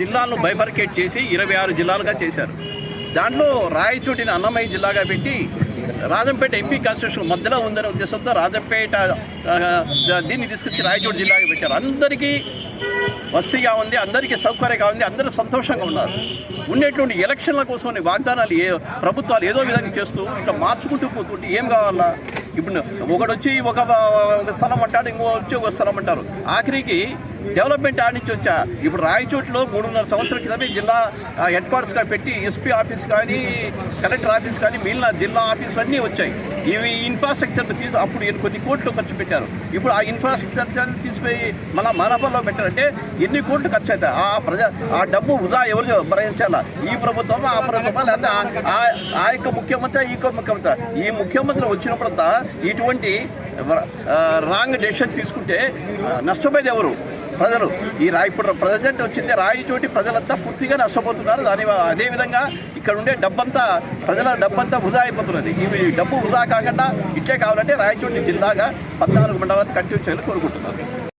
జిల్లాలను బైఫర్కేట్ చేసి ఇరవై ఆరు జిల్లాలుగా చేశారు. దాంట్లో రాయచోటిని అన్నమయ్య జిల్లాగా పెట్టి రాజంపేట ఎంపీ కాన్స్టిట్యూషన్ మధ్యలో ఉందనే ఉద్దేశంతో రాజంపేట దీన్ని తీసుకొచ్చి రాయచోటి జిల్లాగా పెట్టారు. అందరికీ వస్తీగా ఉంది అందరికీ సౌకర్యంగా ఉంది అందరూ సంతోషంగా ఉన్నారు. ఉండేటువంటి ఎలక్షన్ల కోసం వాగ్దానాలు ఏ ప్రభుత్వాలు ఏదో విధంగా చేస్తూ ఇట్లా మార్చుకుంటూ పోతుంటే ఏం కావాలా? ఇప్పుడు ఒకడు వచ్చి ఒక ఒక స్థలం అంటాడు ఇంకో వచ్చి ఒక స్థలం అంటారు. ఆఖరికి డెవలప్మెంట్ ఆడి నుంచి వచ్చా. ఇప్పుడు రాయచోట్లో మూడున్నర సంవత్సరాల క్రితమే జిల్లా హెడ్ క్వార్టర్స్గా పెట్టి ఎస్పీ ఆఫీస్ కానీ కలెక్టర్ ఆఫీస్ కానీ మిగిలిన జిల్లా ఆఫీస్ అన్నీ వచ్చాయి. ఇవి ఇన్ఫ్రాస్ట్రక్చర్ తీసి అప్పుడు కొన్ని కోట్లు ఖర్చు పెట్టారు. ఇప్పుడు ఆ ఇన్ఫ్రాస్ట్రక్చర్ తీసిపోయి మన మనపల్లో పెట్టారంటే ఎన్ని కోట్లు ఖర్చు అవుతాయి ఆ ప్రజా ఆ డబ్బు వృధా ఎవరు భరించాలా ఈ ప్రభుత్వం ఆ ప్రభుత్వం లేకపోతే ఆ- ఆ- యొక్క ముఖ్యమంత్రి ఈ ముఖ్యమంత్రి? ఈ ముఖ్యమంత్రి వచ్చినప్పుడంతా ఇటువంటి రాంగ్ డెసిషన్ తీసుకుంటే నష్టపోయేది ఎవరు? ప్రజలు ఈ రా ఇప్పుడు ప్రజెంట్ వచ్చింది రాయిచోటి ప్రజలంతా పూర్తిగా నష్టపోతున్నారు. దాని అదేవిధంగా ఇక్కడ ఉండే డబ్బంతా ప్రజల డబ్బంతా వృధా అయిపోతున్నది. ఇవి డబ్బు వృధా కాకుండా ఇట్లే కావాలంటే రాయచోటి జిల్లాగా పద్నాలుగు మండలాలు కంటిన్యూ చేయాలని కోరుకుంటున్నారు